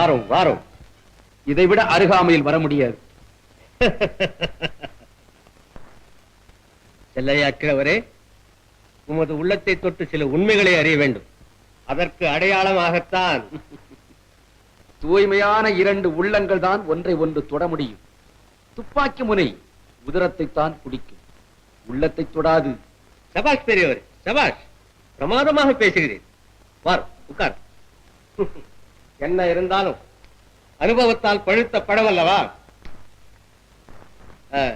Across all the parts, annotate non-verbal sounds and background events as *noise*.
வாரம் வாரம். இதைவிட அருகாமையில் வர முடியாது. *laughs* செல்லையா கிழவரே உமது உள்ளத்தை தொட்டு சில உண்மைகளை அறிய வேண்டும். அதற்கு அடையாளமாகத்தான் *laughs* தூய்மையான இரண்டு உள்ளங்கள் தான் ஒன்றை ஒன்று தொட முடியும். துப்பாக்கி முனை உதரத்தை தான் குடிக்கும். உள்ளத்தை தொடாது. சபாஷ் பெரியவர் சபாஷ் பிரமாதமாக பேசுகிறீர் வார் உட்கார். *laughs* என்ன இருந்தாலும் அனுபவத்தால் பழுத்த படம் அல்லவா ஆ,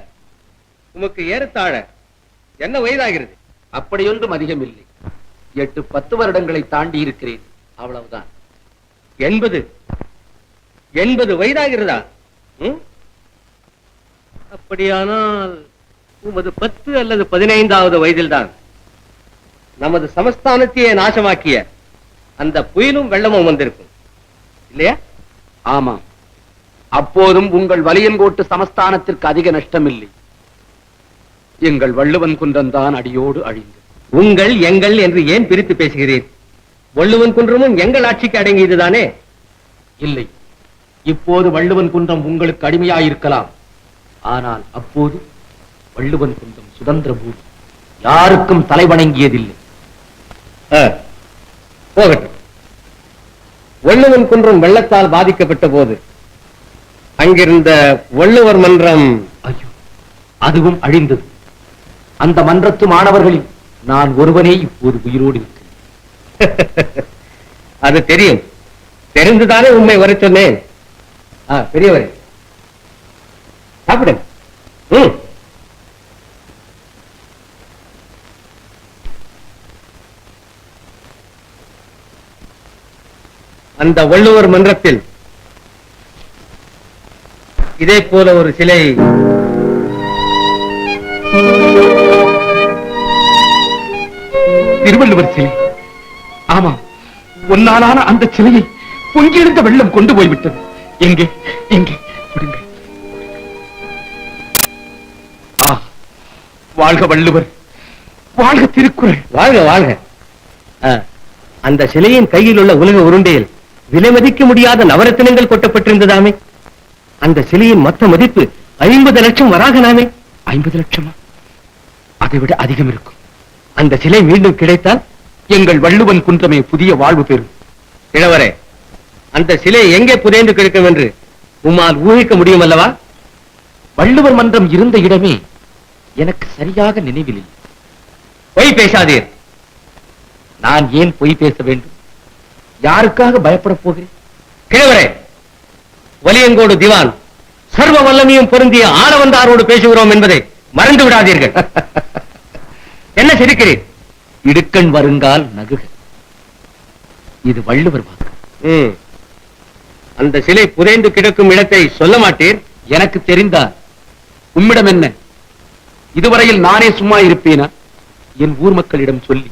உமக்கு ஏறத்தாழ என்ன வயதாகிறது? அப்படியொன்றும் அதிகமில்லை. எட்டு பத்து வருடங்களை தாண்டி இருக்கிறேன். அவ்வளவுதான். எண்பது. எண்பது வயதாகிறதா? அப்படியானால் உமது பத்து அல்லது பதினைந்தாவது வயதில்தான். நமது சமஸ்தானத்தையே நாசமாக்கிய அந்த புயலும் வெள்ளமும் வந்திருக்கும். இல்லையா? ஆமாம். அப்போதும் உங்கள் வலியன்கோட்டு சமஸ்தானத்திற்கு அதிக நஷ்டமில்லை. எங்கள் வள்ளுவன் குன்றம் தான் அடியோடு அழிந்தது. உங்கள் எங்கள் என்று ஏன் பிரித்து பேசுகிறீர்? வள்ளுவன் குன்றமும் எங்கள் ஆட்சிக்கு அடங்கியதுதானே? இல்லை. இப்போது வள்ளுவன் குன்றம் உங்களுக்கு அடிமையாயிருக்கலாம். ஆனால் அப்போது வள்ளுவன் குன்றம் சுதந்திர பூமி. யாருக்கும் தலைவணங்கியதில்லை. போகட்டும். வள்ளுவன் குன்றம் வெள்ளத்தால் பாதிக்கப்பட்ட போது அங்கிருந்த வள்ளுவர் மன்றம் ஐயோ அதுவும் அழிந்தது. அந்த மன்றத்து மாணவர்களில் நான் ஒருவனே இப்போது உயிரோடு இருக்கிறேன். *laughs* அது தெரியும். தெரிந்துதானே உண்மை வர சொன்னேன். பெரியவரே. சாப்பிடுங்க ம். அந்த வள்ளுவர் மன்றத்தில். இதே போல ஒரு சிலை. திருவள்ளுவர் சிலை. ஆமாம் ஒன்னாலான அந்த சிலையை பொங்கியிருந்த வெள்ளம் கொண்டு போய்விட்டது. எங்கே எங்கே? விடுங்க ஆ, வாழ்க வள்ளுவர். வாழ்க திருக்குறள். வாழ்க வாழ்க. அந்த சிலையின் கையில் உள்ள உலக உருண்டையில் விலை மதிக்க முடியாத நவரத்தினங்கள் கொட்டப்பட்டிருந்ததாமே. அந்த சிலையின் மொத்த மதிப்பு ஐம்பது லட்சம் வராகனாமே. ஐம்பது லட்சமா? அதை விட அதிகம் இருக்கும். அந்த சிலை மீண்டும் கிடைத்தால் எங்கள் வள்ளுவன் குன்றமே புதிய வாழ்வு பெறும். இளவரே அந்த சிலை எங்கே புதைந்து கிடக்கும் என்று உம்மால் ஊகிக்க முடியும் அல்லவா வள்ளுவர் மன்றம் இருந்த இடமே எனக்கு சரியாக நினைவில் பொய் பேசாதீர். நான் ஏன் பொய் பேச வேண்டும்? யாருக்காக பயப்படப் போகிறேன்? கிழவரே வலியங்கோடு திவான் சர்வ வல்லமையும் பொருந்திய ஆளவந்தாரோடு பேசுகிறோம் என்பதை மறந்து விடாதீர்கள். *laughs* என்ன சிரிக்கிறீர்? இடுக்கண் வருங்கால் நகுக. இது வள்ளுவர் வாக்கு. அந்த சிலை புதைந்து கிடக்கும் இடத்தை சொல்ல மாட்டீர்? எனக்கு தெரிந்தால் உம்மிடம் என்ன? இதுவரையில் நானே சும்மா இருப்பேனா? என் ஊர் மக்களிடம் சொல்லி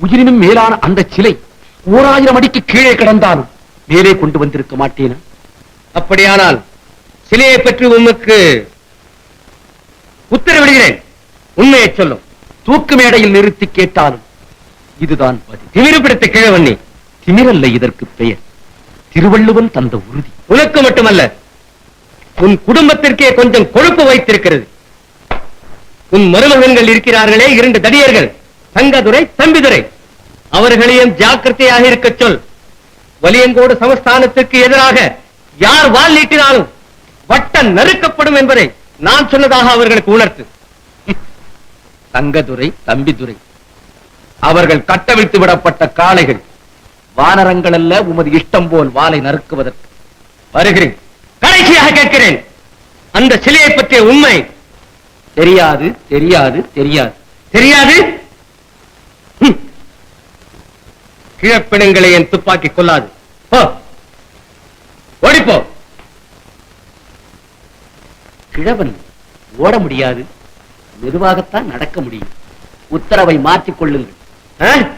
உயிரினும் மேலான அந்த சிலை ஓராயிரம் அடிக்கு கீழே கிடந்தாலும் மேலே கொண்டு வந்திருக்க மாட்டேனா. அப்படியானால் சிலையை பற்றி உமக்கு உத்தரவிடுகிறேன். உண்மையை சொல்லும். தூக்கு மேடையில் நிறுத்தி கேட்டாலும் இதுதான் பதில் திமிரு பிடித்த கிழவண்ணி திமிரல்ல இதற்கு பெயர். திருவள்ளுவன் தந்த உறுதி. உனக்கு மட்டுமல்ல உன் குடும்பத்திற்கே கொஞ்சம் கொழுப்பு வைத்திருக்கிறது. உன் மருமகன்கள் இருக்கிறார்களே இரண்டு தடியர்கள். தங்கதுரை தம்பிதுரை. அவர்களையும் ஜாக்கிரதையாக இருக்கச் சொல். வலியங்கோடு சமஸ்தானத்திற்கு எதிராக யார் வால் நீட்டினாலும் வட்டம் நறுக்கப்படும் என்பதை நான் சொன்னதாக அவர்களுக்கு உணர்த்து. *laughs* தங்கதுரை தம்பிதுரை அவர்கள் கட்டவிழ்த்து விடப்பட்ட காளைகள் வானரங்கள் அல்ல உமது இஷ்டம் போல் வாளை நறுக்குவதற்கு. வருகிறேன். கடைசியாக கேட்கிறேன். அந்த சிலையை பற்றிய உண்மை. தெரியாது தெரியாது தெரியாது. தெரியாது? கிழப்பிணங்களை என் துப்பாக்கி கொள்ளாது போ. ஓடிப்போ. கிழவன் ஓட முடியாது. மெதுவாகத்தான் நடக்க முடியும். உத்தரவை மாற்றிக் கொள்ளுங்கள்.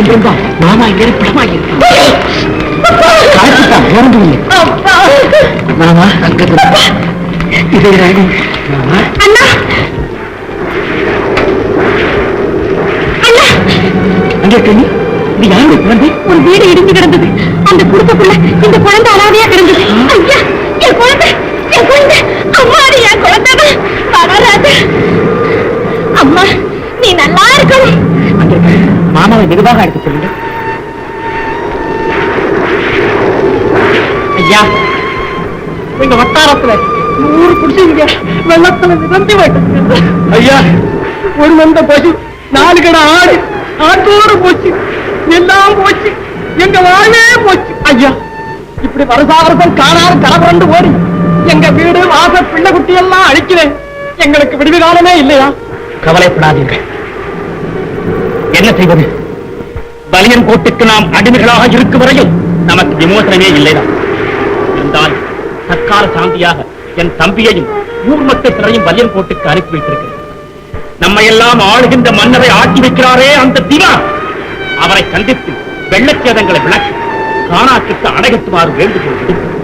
இருந்திருந்தா மாமா இங்கே படமா காய்ச்சிட்டான் வேறொன்றும் இல்லை மாமா அங்க இதை அண்ணா. அங்கே கண்ணி இது யாரு குழந்தை? ஒரு வீடு இடிஞ்சு கிடந்தது. அந்த குடும்பக்குள்ள இந்த குழந்தை அனாதையா கிடந்தது. ஐயா என் குழந்தை என் குழந்தை. என் குழந்தை வராது. அம்மா நீ நல்லா இருக்கணும். அங்கே மாமாவை மெதுவாக அழைத்து சொல்லுங்க ஐயா எங்க வட்டாரத்துல நூறு குடிசைங்க வெள்ளத்துல மிதந்து விட்டு ஐயா. ஒரு வந்த பசு நாலு கடை ஆடு ஆட்டோடு போச்சு எல்லாம் போச்சு எங்க வாழ்வே போச்சு. ஐயா இப்படி வருஷாவரசம் காணாத கலவரண்டு ஓடி எங்க வீடு வாச பிள்ளை குட்டி எல்லாம் அழிக்கிறேன் எங்களுக்கு விடுவி காலமே இல்லையா? கவலைப்படாதீர்கள். என்ன செய்வது? பலியன் கோட்டுக்கு நாம் அடிமைகளாக இருக்கும் வரையும் நமக்கு விமோசனமே இல்லைதான். இருந்தால் தற்கால சாந்தியாக என் தம்பியையும் ஊர் மக்கள் சிலரையும் பலியன் கோட்டுக்கு அனுப்பி வைத்திருக்கிறேன். நம்மை எல்லாம் ஆளுகின்ற மன்னரை ஆட்டி வைக்கிறாரே அந்த திவா அவரை சந்தித்து வெள்ளச்சேதங்களை விளக்கி காணாக்கிட்டு அடைகட்டுமாறு வேண்டுகோள் விடுக்கிறேன்.